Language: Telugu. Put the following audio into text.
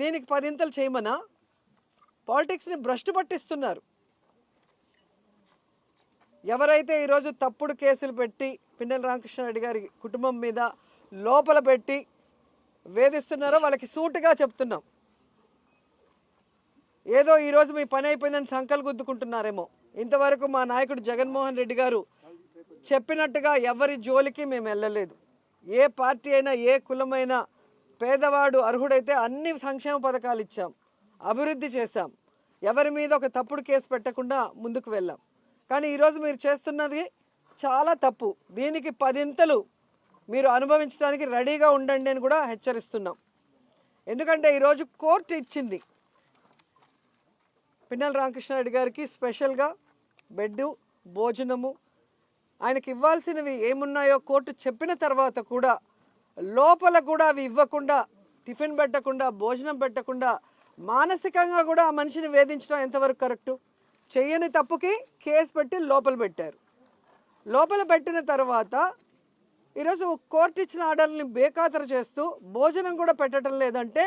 దీనికి పదింతలు చేయమనా? పాలిటిక్స్ని భ్రష్టు పట్టిస్తున్నారు. ఎవరైతే ఈరోజు తప్పుడు కేసులు పెట్టి పిన్నెల రామకృష్ణారెడ్డి గారి కుటుంబం మీద లోపల పెట్టి వేధిస్తున్నారో వాళ్ళకి సూటుగా చెప్తున్నాం. ఏదో ఈరోజు మీ పని అయిపోయిందని సంకలు గుద్దుకుంటున్నారేమో. ఇంతవరకు మా నాయకుడు జగన్మోహన్ రెడ్డి గారు చెప్పినట్టుగా ఎవరి జోలికి మేము వెళ్ళలేదు. ఏ పార్టీ అయినా ఏ కులమైనా పేదవాడు అర్హుడైతే అన్ని సంక్షేమ పథకాలు ఇచ్చాం. అభివృద్ధి చేశాం. ఎవరి మీద ఒక తప్పుడు కేసు పెట్టకుండా ముందుకు వెళ్ళాం. కానీ ఈరోజు మీరు చేస్తున్నది చాలా తప్పు. దీనికి పదింతలు మీరు అనుభవించడానికి రెడీగా ఉండండి అని కూడా హెచ్చరిస్తున్నాం. ఎందుకంటే ఈరోజు కోర్టు ఇచ్చింది. పిన్నెల రామకృష్ణారెడ్డి గారికి స్పెషల్గా బెడ్ భోజనము ఆయనకి ఇవ్వాల్సినవి ఏమున్నాయో కోర్టు చెప్పిన తర్వాత కూడా లోపల కూడా అవి ఇవ్వకుండా టిఫిన్ పెట్టకుండా భోజనం పెట్టకుండా మానసికంగా కూడా ఆ మనిషిని వేధించడం ఎంతవరకు కరెక్టు? చెయ్యని తప్పుకి కేసు పెట్టి లోపల పెట్టారు. లోపల పెట్టిన తర్వాత ఈరోజు కోర్టు ఇచ్చిన ఆర్డర్ని బేఖాతరు చేస్తూ భోజనం కూడా పెట్టడం లేదంటే